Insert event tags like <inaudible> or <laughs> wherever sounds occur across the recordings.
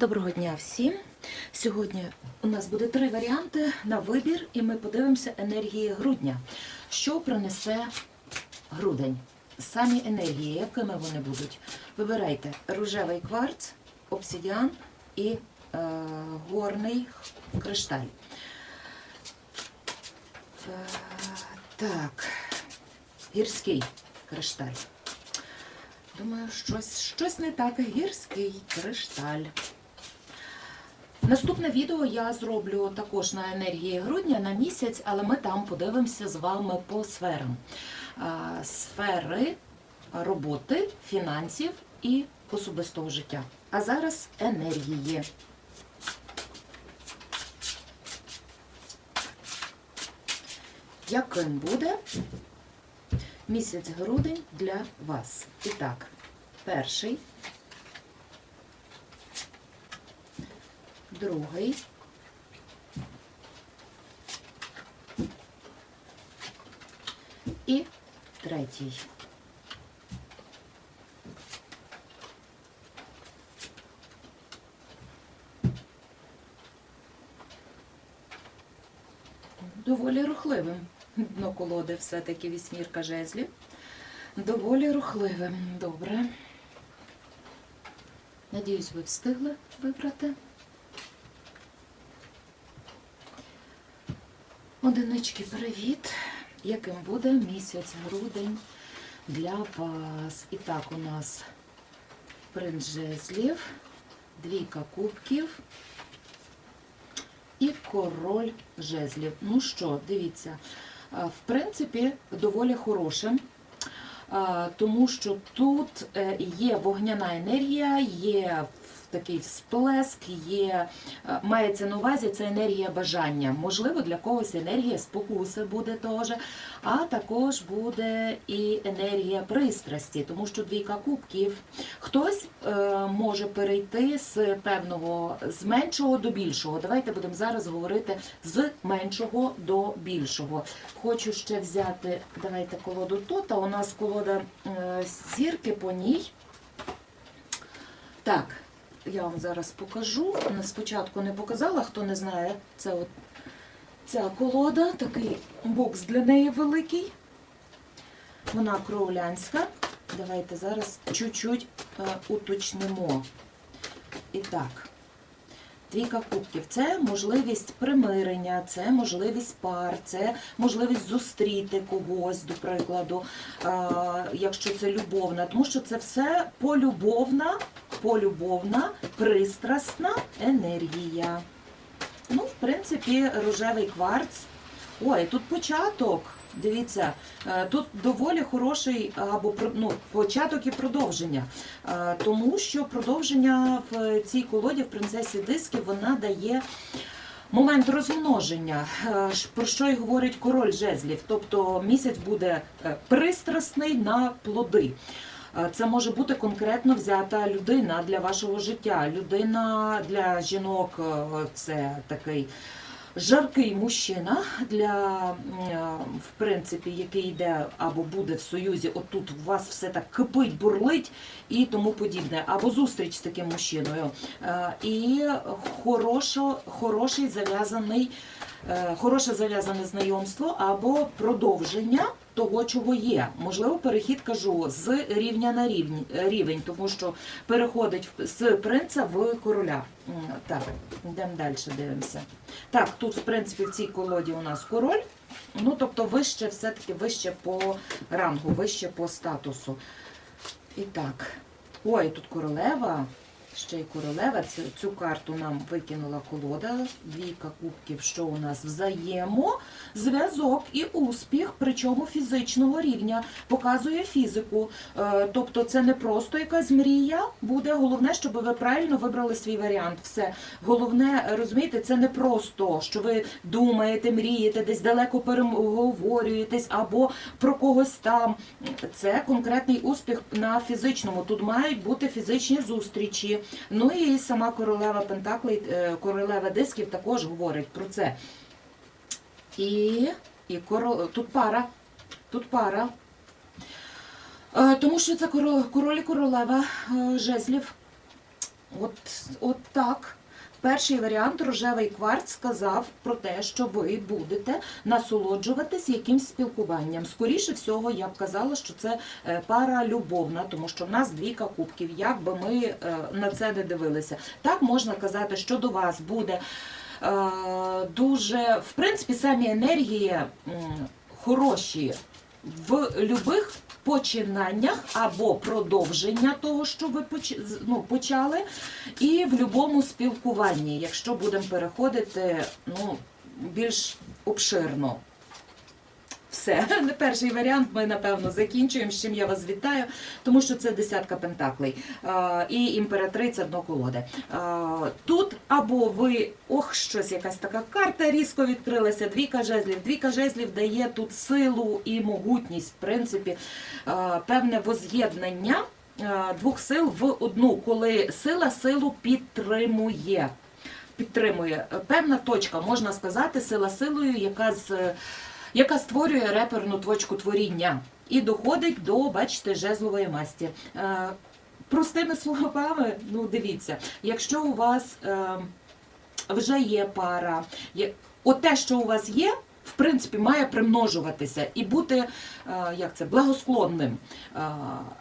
Доброго дня всім. Сьогодні у нас буде три варіанти на вибір, і ми подивимося енергії грудня. Що принесе грудень? Самі енергії, якими вони будуть? Вибирайте рожевий кварц, обсидіан і е, горний кришталь. Е, так, гірський кришталь. Думаю, щось, щось не так. Гірський кришталь. Наступне відео я зроблю також на енергії грудня на місяць, але ми там подивимося з вами по сферам. Сфери роботи, фінансів і особистого життя. А зараз енергії. Яким буде місяць грудень для вас? І так, перший, другий, і третій. Доволі рухливим. Дно колоди все-таки вісьмірка жезлів. Доволі рухливим. Добре. Надіюсь, ви встигли вибрати. Одинички, привіт! Яким буде місяць грудень для вас? І так, у нас принц жезлів, двійка кубків і король жезлів. Ну що, дивіться, в принципі, доволі хорошим. Тому що тут е, є вогняна енергія, є такий всплеск, є, е, мається на увазі це енергія бажання. Можливо, для когось енергія спокуси буде теж, а також буде і енергія пристрасті, тому що двійка кубків. Хтось е, може перейти з певного з меншого до більшого. Давайте будемо зараз говорити з меншого до більшого. Хочу ще взяти, давайте колоду тут, у нас колода е, зірки по ній. Так, я вам зараз покажу. Спочатку не показала, хто не знає, це от ця колода, такий бокс для неї великий. Вона кроулянська. Давайте зараз чуть-чуть е, уточнимо. І так, двійка кубків це можливість примирення, це можливість пар, це можливість зустріти когось, до прикладу, е, якщо це любовна, тому що це все полюбовна, полюбовна, пристрасна енергія. Ну, в принципі, рожевий кварц. Ой, тут початок. Дивіться, е, тут доволі хороший або ну, початок і продовження. Е, Тому що продовження в цій колоді в принцесі дисків вона дає момент розмноження, е, про що й говорить король жезлів. Тобто місяць буде е, пристрасний на плоди. Це може бути конкретно взята людина для вашого життя. Людина для жінок е, це такий жаркий мужчина, для, е, в принципі, який йде або буде в союзі, отут у вас все так кипить, бурлить і тому подібне, або зустріч з таким мужчиною. Е, І хорошо, хороший зав'язаний. Хороше зав'язане знайомство або продовження того, чого є. Можливо, перехід кажу з рівня на рівень, рівень тому що переходить з принца в короля. Так, йдемо далі, дивимося. Так, тут, в принципі, в цій колоді у нас король. Ну, тобто, вище, все-таки вище по рангу, вище по статусу. І так. Ой, тут королева. Ще й королева. Цю, цю карту нам викинула колода. Двійка кубків, що у нас взаємо. Зв'язок і успіх, причому фізичного рівня, показує фізику. Е, тобто це не просто якась мрія буде. Головне, щоб ви правильно вибрали свій варіант. Все. Головне, розумієте, це не просто, що ви думаєте, мрієте, десь далеко переговорюєтесь або про когось там. Це конкретний успіх на фізичному. Тут мають бути фізичні зустрічі. Ну і сама королева Пентаклей, е, королева дисків також говорить про це. І, і коро... тут пара. Тут пара. Е, Тому що це король і королева е, жезлів. От, от так. Перший варіант рожевий кварц сказав про те, що ви будете насолоджуватись якимсь спілкуванням. Скоріше всього, я б казала, що це е, пара любовна, тому що в нас двійка кубків, як би ми е, на це не дивилися. Так можна казати, що до вас буде е, дуже, в принципі, самі енергії хороші в любих починаннях або продовження того, що ви ну, почали, і в будь-якому спілкуванні, якщо будемо переходити ну, більш обширно. Все, <laughs> перший варіант ми напевно закінчуємо. З чим я вас вітаю, тому що це десятка пентаклей і імператриця дно колоди. Тут або ви ох, щось якась така карта різко відкрилася. Двійка жезлів. Двійка жезлів дає тут силу і могутність, в принципі, певне воз'єднання двох сил в одну, коли сила силу підтримує. Підтримує певна точка, можна сказати, сила силою, яка з яка створює реперну точку творіння і доходить до, бачите, жезлової масті. Е, Простими словами, ну дивіться, якщо у вас е, вже є пара, от те, що у вас є, в принципі, має примножуватися і бути е, як це, благосклонним.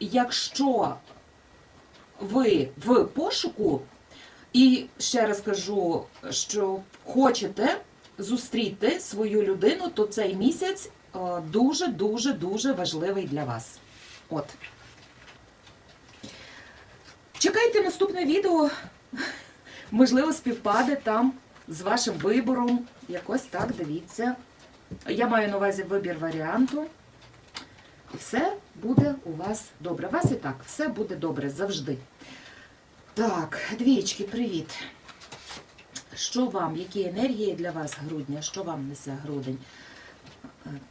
Якщо ви в пошуку, і ще раз кажу, що хочете зустріти свою людину, то цей місяць е, дуже, дуже, дуже важливий для вас. От. Чекайте наступне відео. Можливо, співпаде там з вашим вибором. Якось так, дивіться. Я маю на увазі вибір варіанту. І все буде у вас добре. У вас і так, все буде добре завжди. Так, двічки, привіт. Що вам, які енергії для вас грудня? Що вам несе грудень?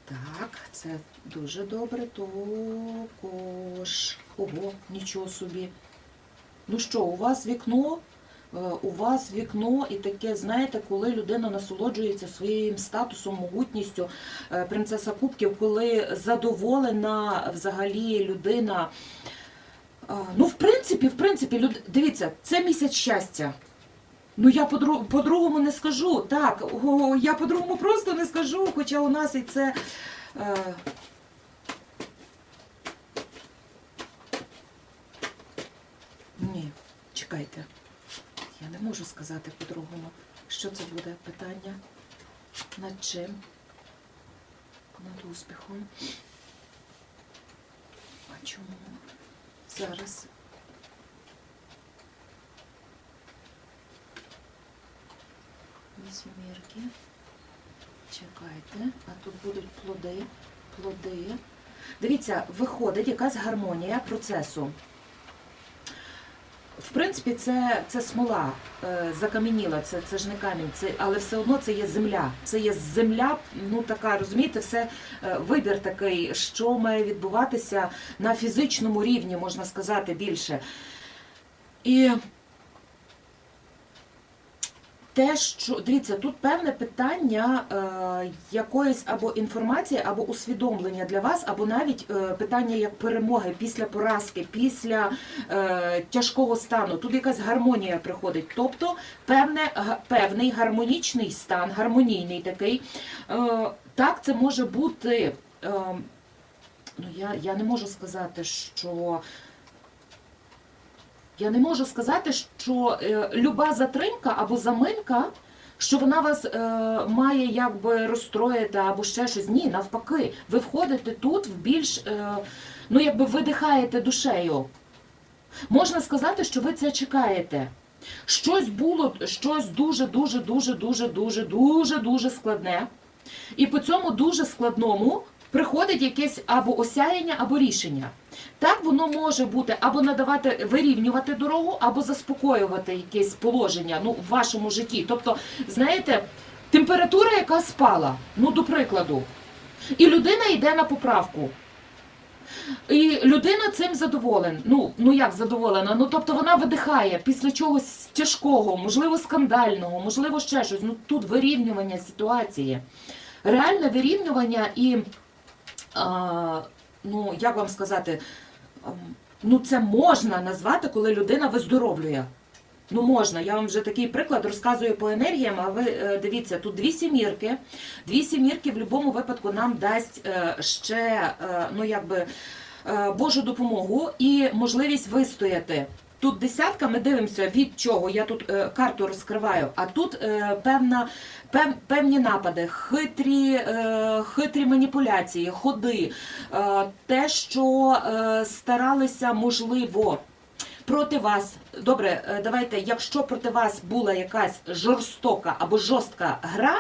Так, це дуже добре. Також. Ого, нічого собі. Ну що, у вас вікно? Е, У вас вікно і таке, знаєте, коли людина насолоджується своїм статусом, могутністю, е, принцеса Кубків, коли задоволена взагалі людина. Е, Ну, в принципі, в принципі, люд... дивіться, це місяць щастя. Ну я по-дру- по-другому не скажу. Так, я по-другому просто не скажу, хоча у нас і це. Е... Ні, чекайте. Я не можу сказати по-другому. Що це буде питання? Над чим? Над успіхом. А чому? Зараз. Вісьмірки. Чекайте, а тут будуть плоди. Плоди. Дивіться, виходить якась гармонія процесу. В принципі, це, це смола е, закам'яніла, це, це ж не камінь, це, але все одно це є земля. Це є земля, ну така, розумієте, все е, вибір такий, що має відбуватися на фізичному рівні, можна сказати, більше. І те, що дивіться, тут певне питання е, якоїсь або інформації, або усвідомлення для вас, або навіть е, питання як перемоги після поразки, після е, тяжкого стану. Тут якась гармонія приходить. Тобто певне, певний гармонічний стан, гармонійний такий. Е, так, це може бути. Е, ну, я, я не можу сказати, що. Я не можу сказати, що е, люба затримка або заминка, що вона вас е, має якби розстроїти або ще щось. Ні, навпаки, ви входите тут в більш, е, ну якби видихаєте душею. Можна сказати, що ви це чекаєте. Щось було, щось дуже, дуже, дуже, дуже, дуже, дуже, дуже складне. І по цьому дуже складному приходить якесь або осяяння, або рішення. Так воно може бути або надавати, вирівнювати дорогу, або заспокоювати якесь положення ну, в вашому житті. Тобто, знаєте, температура, яка спала, ну, до прикладу, і людина йде на поправку. І людина цим задоволена. Ну, ну як задоволена? Ну тобто вона видихає після чогось тяжкого, можливо, скандального, можливо, ще щось. Ну тут вирівнювання ситуації. Реальне вирівнювання і, а, ну як вам сказати, ну це можна назвати, коли людина виздоровлює. Ну, можна, я вам вже такий приклад розказую по енергіям, а ви е, дивіться, тут дві сімірки. Дві сімірки в будь-якому випадку нам дасть е, ще е, ну, якби, Божу допомогу і можливість вистояти. Тут десятка, ми дивимося від чого. Я тут е, карту розкриваю, а тут е, певна, пев, певні напади, хитрі, е, хитрі маніпуляції, ходи, е, те, що е, старалися, можливо, проти вас. Добре, е, давайте, якщо проти вас була якась жорстока або жорстка гра.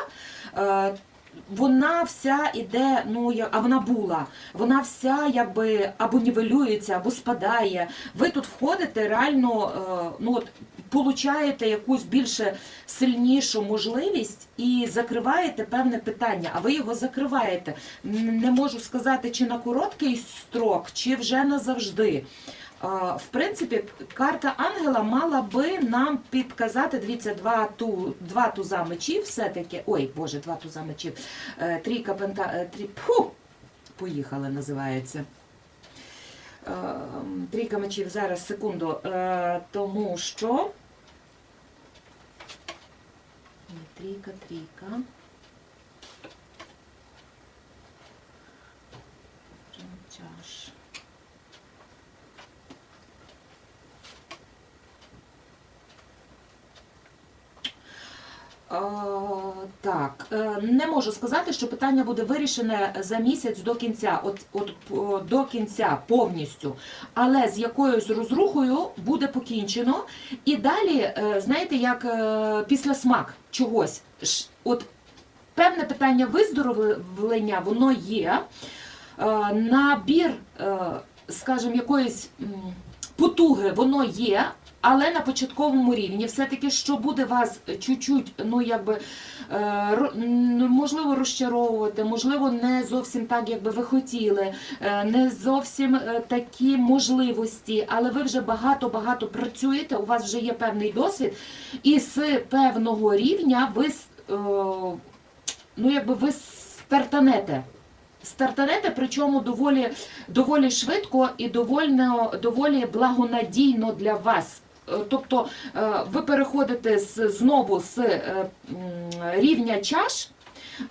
Вона вся іде, ну я- а вона була. Вона вся якби або нівелюється, або спадає. Ви тут входите реально, е, ну от получаєте якусь більше сильнішу можливість і закриваєте певне питання, а ви його закриваєте. Не можу сказати, чи на короткий строк, чи вже назавжди. В принципі, карта ангела мала би нам підказати, дивіться, два, ту, два туза мечів все-таки. Ой, Боже, два туза мечів. Е, Трійка пента. е, Трі... Фу! Поїхали, називається. Е, Трійка мечів зараз, секунду. Тому що. Трійка, трійка. Чаш. Е, Так, е, не можу сказати, що питання буде вирішене за місяць до кінця, от, от до кінця повністю. Але з якоюсь розрухою буде покінчено. І далі, е, знаєте, як е, після смак чогось. От певне питання виздоровлення, воно є. Набір, скажімо, якоїсь потуги, воно є. Але на початковому рівні все-таки, що буде вас чуть-чуть, ну якби е, м, можливо розчаровувати, можливо, не зовсім так, як би ви хотіли, е, не зовсім е, такі можливості, але ви вже багато-багато працюєте, у вас вже є певний досвід, і з певного рівня ви ну якби ви стартанете. Стартанете, причому доволі, доволі швидко і доволі, доволі благонадійно для вас. Е, Тобто е, ви переходите з, знову з е, рівня чаш.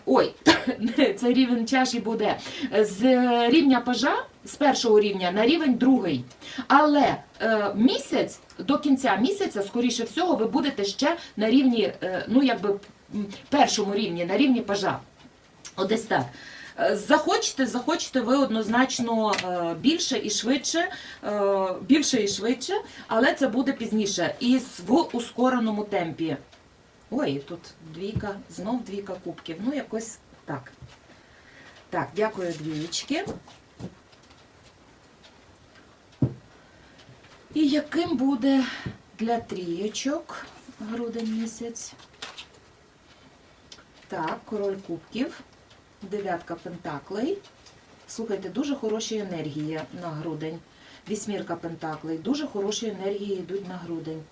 Ой, <laughs> це рівень чаші буде з рівня пажа з першого рівня на рівень другий. Але місяць до кінця місяця, скоріше всього, ви будете ще на рівні, ну якби першому рівні, на рівні пажа. От десь так. Захочете, захочете ви однозначно е, більше і швидше, е, більше і швидше, але це буде пізніше і в ускореному темпі. Ой, тут двійка, знов двійка кубків. Ну, якось так. Так, дякую, двієчки. І яким буде для трієчок грудень місяць? Так, король кубків, дев'ятка пентаклей. Слухайте, дуже хороші енергії на грудень. Вісьмірка пентаклей. Дуже хороші енергії йдуть на грудень.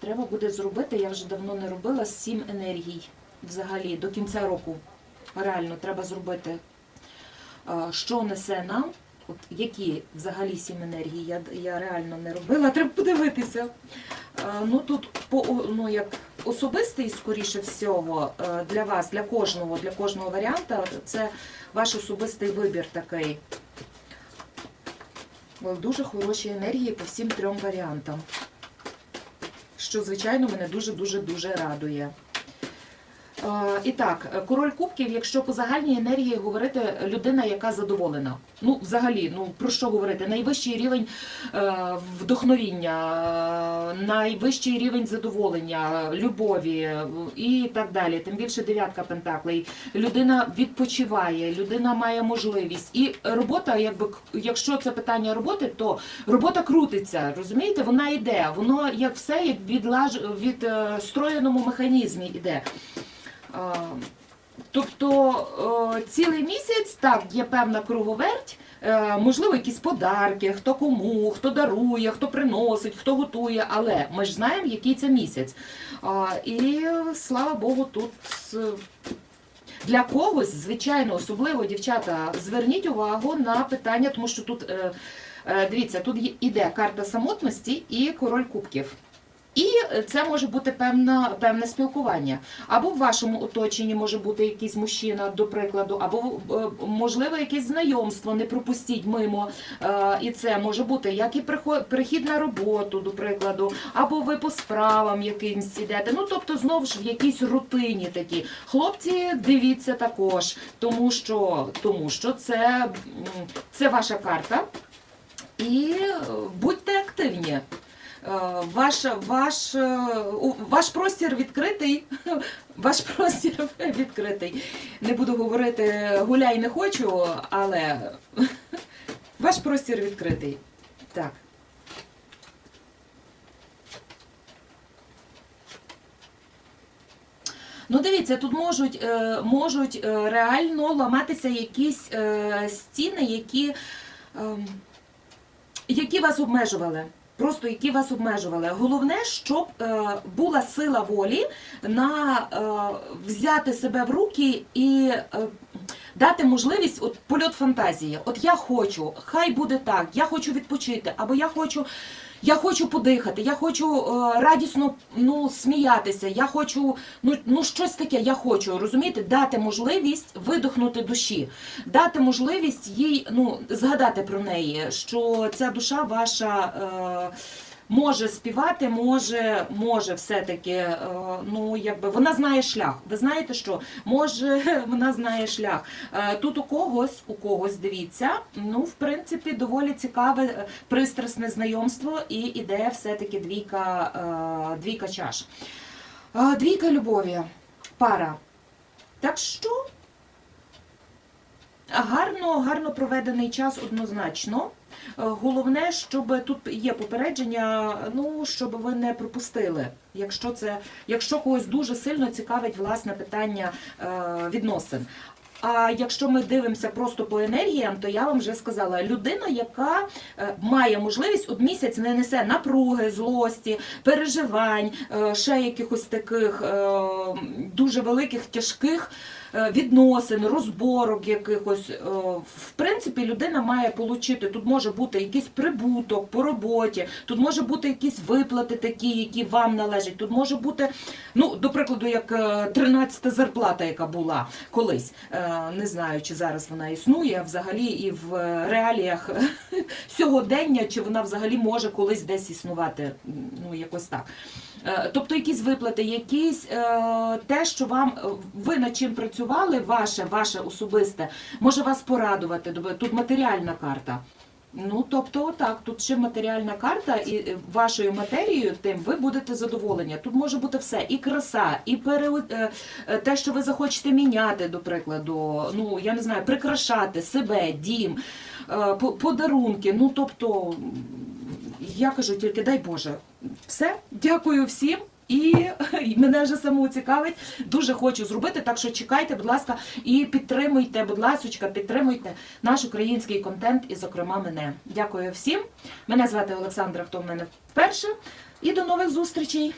Треба буде зробити, я вже давно не робила, сім енергій взагалі до кінця року. Реально, треба зробити, що несе нам, от які взагалі сім енергій, я, я реально не робила, <laughs> треба подивитися. Ну тут по ну, як особистий, скоріше всього, е, для вас, для кожного, для кожного варіанта, це ваш особистий вибір такий. Дуже хороші енергії по всім трьом варіантам. Що, звичайно, мене дуже-дуже дуже радує. Е, І так, король кубків, якщо по загальній енергії говорити, людина, яка задоволена. Ну, взагалі, ну про що говорити? Найвищий рівень е, вдохновіння, е, найвищий рівень задоволення, любові і так далі. Тим більше дев'ятка пентаклей. Людина відпочиває, людина має можливість. І робота, якби якщо це питання роботи, то робота крутиться. Розумієте, вона йде. Воно як все як відлаж від е, строєному механізмі йде. А, Тобто е, цілий місяць так є певна круговерть, е, можливо, якісь подарки, хто кому, хто дарує, хто приносить, хто готує, але ми ж знаємо, який це місяць. І е, слава Богу, тут е, для когось, звичайно, особливо дівчата, зверніть увагу на питання, тому що тут е, Е, Дивіться, тут іде карта самотності і король кубків. І це може бути певна, певне спілкування. Або в вашому оточенні може бути якийсь мужчина, до прикладу, або е, можливо якесь знайомство, не пропустіть мимо. Е, І це може бути як і прихід на роботу, до прикладу, або ви по справам якимсь ідете. Ну тобто, знову ж в якійсь рутині такі. Хлопці, дивіться також, тому що, тому що це, це ваша карта. І е, будьте активні. Е, Ваш, ваш, е, ваш простір відкритий. <laughs> Ваш простір <laughs> відкритий. Не буду говорити гуляй не хочу, але <laughs> ваш простір відкритий. Так. Ну, дивіться, тут можуть, е, можуть реально ламатися якісь стіни, які, ем, які вас обмежували. Просто які вас обмежували. Головне, щоб е, була сила волі на е, взяти себе в руки і е, дати можливість от польот фантазії. От я хочу, хай буде так, я хочу відпочити, або я хочу. Я хочу подихати, я хочу е, радісно ну, сміятися, я хочу ну, ну щось таке, я хочу розумієте, дати можливість видохнути душі, дати можливість їй ну, згадати про неї, що ця душа ваша. Е, Може співати, може, може все-таки, е, ну якби вона знає шлях. Ви знаєте що? Може, <laughs> вона знає шлях. Е, Тут у когось, у когось, дивіться, ну, в принципі, доволі цікаве е, пристрасне знайомство і іде все-таки двійка, двійка чаш. Двійка любові, пара. Так що гарно, гарно проведений час однозначно. Е, Головне, щоб тут є попередження, ну щоб ви не пропустили. Якщо це, якщо когось дуже сильно цікавить власне питання е, відносин. А якщо ми дивимося просто по енергіям, то я вам вже сказала, людина, яка е, має можливість от місяць не несе напруги, злості, переживань, ще якихось таких дуже великих, тяжких відносин, розборок якихось. Е, В принципі, людина має отримати, тут може бути якийсь прибуток по роботі, тут може бути якісь виплати такі, які вам належать. Тут може бути, ну, до прикладу, як 13-та зарплата, яка була колись. Е, Не знаю, чи зараз вона існує взагалі і в е, реаліях <laughs> сьогодення, чи вона взагалі може колись десь існувати. Ну, якось так. Е, Тобто якісь виплати, якісь е, те, що вам е, ви над чим працювали, ваше, ваше особисте, може вас порадувати. Тут матеріальна карта. Ну, тобто, отак, тут ще матеріальна карта, і вашою матерією тим ви будете задоволені. Тут може бути все, і краса, і пере... те, що ви захочете міняти, до прикладу, ну я не знаю, прикрашати себе, дім, подарунки. Ну тобто, я кажу тільки дай Боже. Все, дякую всім. І <laughs> мене вже саму цікавить. Дуже хочу зробити. Так що чекайте, будь ласка, і підтримуйте, будь ласочка, підтримуйте наш український контент, і, зокрема, мене. Дякую всім. Мене звати Олександра, хто в мене вперше. І до нових зустрічей.